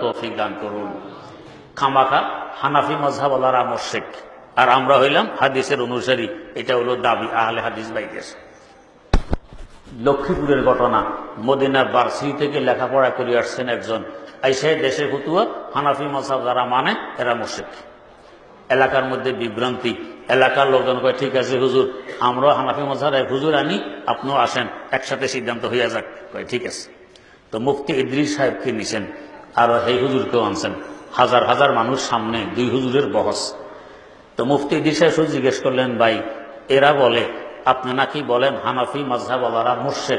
তৌফিক দান করুন। খামাখা হানাফি মজহাবালারা মোশেক আর আমরা হইলাম হাদিসের অনুসারী। এটা হলো দাবি আহলে হাদিস বাইদের লক্ষ্মীপুরের ঘটনা। মদিনার বার্সি থেকে লেখাপড়া করে আসছেন একজন। আইসাই দেশে হুতুয়া হানাফি মজাব যারা মানে এরা মোশেক এলাকার মধ্যে বিভ্রান্তি। এলাকার লোকজন কয়, ঠিক আছে হুজুর আমরাও হানাফি মজার এক হুজুর আনি, আপনিও আসেন, একসাথে সিদ্ধান্ত হইয়া যাক। কয়, ঠিক আছে। তো মুফতি ইদ্রিস সাহেবকে নিছেন। আর এই হুজুরকেও আনছেন। হাজার হাজার মানুষ সামনে দুই হুজুরের বহস। তো মুফতি শুধু জিজ্ঞেস করলেন, ভাই, এরা বলে, আপনি নাকি বলেন হানাফি মজহাবালারা মুর্শেদ?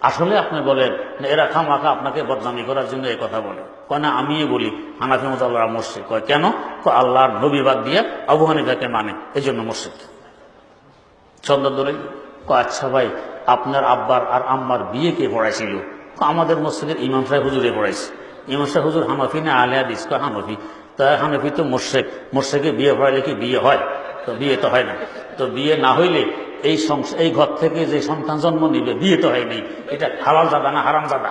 আসলে আপনি বলেন, এরা খামাখা আপনাকে বদনামি করার জন্য এই কথা বলে। কয়, না, আমিই বলি, হানাফি মজহাবালারা মুর্শেদ। কয়, কেন? আল্লাহর নবীবাদ দিয়ে আবু হানিফাকে মানে এই জন্য মুর্শেদ। চন্দন ধরে, কয় আচ্ছা ভাই, আপনার আব্বার আর আম্মার বিয়ে কে পড়াইছিল? আমাদের মসজিদের ইমাম সাহেব হুজুরে পড়াইছে। ইমাম সাহেব, হুজুর হানফি না আলিয়া দিস কয় হানফি। তা হানফি তো মোর্শেক মোর্শেকে বিয়ে পড়াইলে কি বিয়ে হয়? তো বিয়ে তো হয় না। তো বিয়ে না হইলে এই এই ঘর থেকে যে সন্তান জন্ম নিবে, বিয়ে তো হয়নি এটা হালাল জাদা না হারাম জাদা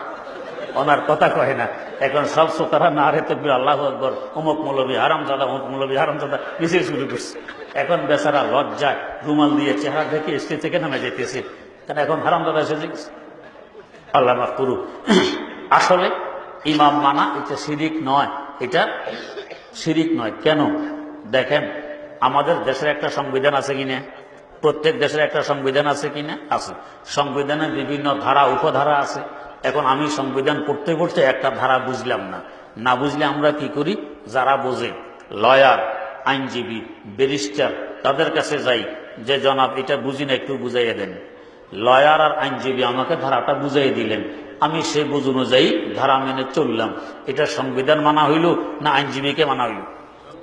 ওনার কথা কহে না। এখন সব শ্রোতারা না রে তকবির, আল্লাহ আকবর, অমুক মৌলবী হারাম জাদা অমুক মৌলবী হারাম জাদা মিছিল শুরু করছে। এখন বেচারা লজ্জায় রুমাল দিয়ে চেহারা দেখে স্টেজ থেকে নামে যেতেছে কারণ এখন হারাম জাদা এসে আল্লাহ মাফ করুক। আসলে ইমাম মানা, এটা শিরিক নয়। এটা শিরিক নয়। কেন? দেখেন, আমাদের দেশের একটা সংবিধান আছে কিনা প্রত্যেক দেশের একটা সংবিধান আছে কিনা আছে। সংবিধানে বিভিন্ন ধারা, উপধারা আছে। এখন আমি সংবিধান পড়তে পড়তে একটা ধারা বুঝলাম না। না বুঝলে আমরা কি করি? যারা বোঝে, লয়ার, আইনজীবী, ব্যারিস্টার, তাদের কাছে যাই। যে জনাব, এটা বুঝি না, একটু বুঝাইয়া দেন। লয়ার আর আইনজীবী আমাকে ধারাটা বুঝাই দিলেন। আমি সে বুঝ অনুযায়ী ধারা মেনে চললাম। এটা সংবিধান মানা হইল না আইনজীবীকে মানা হইল?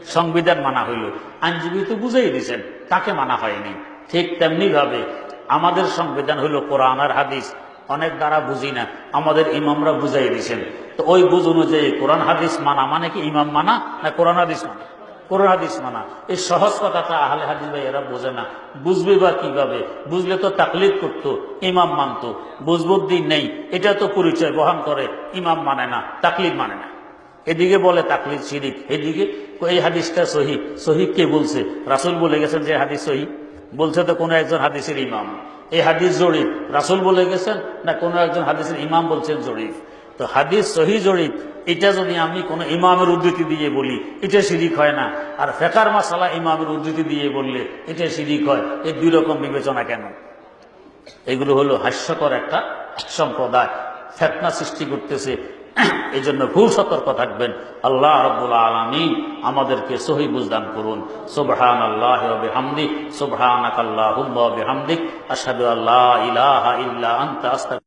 সংবিধান মানা হইল। আইনজীবী তো বুঝাই দিয়েছেন তাকে মানা হয়নি। ঠিক তেমনি ভাবে আমাদের সংবিধান হইল কোরআন আর হাদিস। অনেক দ্বারা বুঝি না, আমাদের ইমামরা বুঝাই দিয়েছেন তো ওই বুঝ অনুযায়ী কোরআন হাদিস মানা মানে কি ইমাম মানা না কোরআন হাদিস মানা? কোরআন হাদিস মানা। এই সহজ কথাটা আহলে হাদিস ভাই এরা বোঝে না। বুঝবে বা কীভাবে? বুঝলে তো তাকলিদ করতো, ইমাম নেই, এটা তো পরিচয় বহন করে, ইমাম মানে না, তাকলিদ মানে না। এদিকে বলে তাকলিদ শিরিক, এদিকে এই হাদিসটা সহি। সহি কে বলছে? রাসুল বলে গেছেন যে হাদিস সহি। বলছে তো কোনো একজন হাদিসের ইমাম। এই হাদিস জরিফ। রাসুল বলে গেছেন না কোনো একজন হাদিসের ইমাম বলছেন জরিফ। তো হাদিস সহি জরিফ এটা যদি আমি কোনো ইমামের উদ্ধৃতি দিয়ে বলি, এটা শিরিক হয় না। আর ফেকার মাসালা ইমামের উদ্ধৃতি দিয়ে বললে, এটা শিরিক হয়। এই দুই রকম বিবেচনা কেন? এগুলো হলো হাস্যকর একটা সম্প্রদায়। ফেতনা সৃষ্টি করতেছে। এই জন্য খুব সতর্ক থাকবেন। আল্লাহ রব্বুল আলমী আমাদেরকে সহি বুঝদান করুন। সুবহান আল্লাহ হামদি সুবহানাক আল্লাহুম্মা বিহামদিক আশহাদু আল্লা ইলাহা ইল্লা আনতা